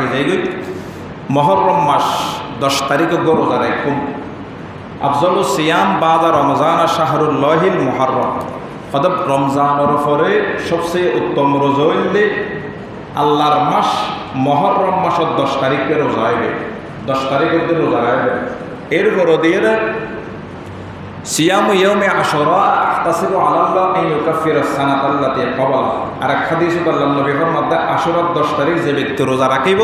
রাখি যাই গই মহরম মাস দশ তারিখে গো রোজা রাখুন আফজল সিয়াম বাদা রমজান শাহরুল লহিল মহরম। অদব রমজানের পরে সবচেয়ে উত্তম রোজা আল্লাহর মাস মহরম মাসের দশ তারিখে রোজা হইবে। দশ তারিখের রোজা হইবে এরপর দিয়ে সিয়াম ইয়মে আসরা আহতাসিবু আলাল্লাহ আন ইউকাফিরা সানাত আল্লাতি আর এক হাদিস আল্লাহ নবীর মধ্যে আশুরার 10 তারিখ যে ব্যক্তি রোজা রাখিব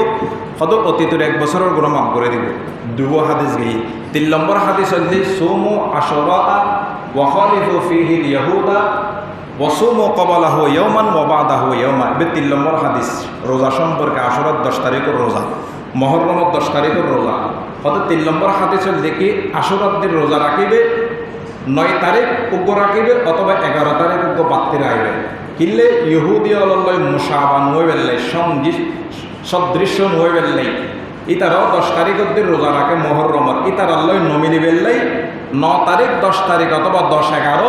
হদ অতীতের এক বছরের গুনাহ মাফ করে দিব। দুবো হাদিস গই তিন নম্বর হাদিস হচ্ছে, সুমু আশুরা ওয়া খালিফু ফিহি ইয়াহুদা ওয়াসুমু ক্বাবালাহু ইয়াওমান ওয়া বাদাহু ইয়াওমা এবে তিন নম্বর হাদিস, রোজা সম্পর্কে আশুরার 10 তারিখের রোজা মহররমের 10 তারিখের রোজা। হয়তো তিন নম্বর হাদিস আশুরার দিন রোজা রাখিবে নয় তারিখ উগ্র রাখিবে অথবা এগারো তারিখ উগ্র বাত্তি রাখবে কিনলে ইহুদি অলল্লয় বা নয় বেললে সঙ্গী সদৃশ্য নয় বেললাই ইতারাও দশ তারিখ অব্দি রোজা রাখে মহরমর ইতার আল্লয় নমিনি বেল্লেই ন তারিখ, দশ তারিখ অথবা দশ এগারো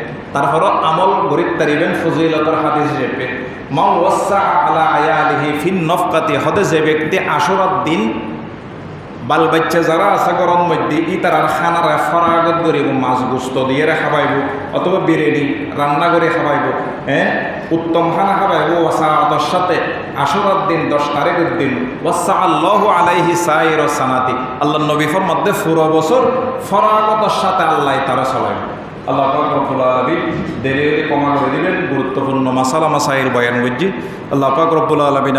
তারপরও আমল গরিব তারিবেন ফজিলতর হাদিস হিসেবে মা ওয়াসা আলা আয়ালিহি ফিন নফকাতি হতে যে ব্যক্তি আশুরার দিন বাল বাচ্চা যারা আছে গরম মধ্যে ই তার খানার ফরাগত করিব মাছ গুস্ত দিয়ে খাবাইব অথবা বিরিয়ানি রান্না করে খাবাইব হ্যাঁ? উত্তম খানা খাবাইব ওয়াসাদর সাথে আশুরার দিন, দশ তারিখের দিন ওয়াসা আল্লাহ আলাইহি সাইর সানাতি আল্লাহ নবীফর মধ্যে পুরো বছর ফরাগতর সাথে আল্লাহ তারা চলাইব। আল্লাহ রব্বুল আলমী দেরি দেরি কমা করে দিবেন। গুরুত্বপূর্ণ মাসালা, মাসাইল, বয়ান বুঝছি আল্লাহ পাক রব্বুল আলমিন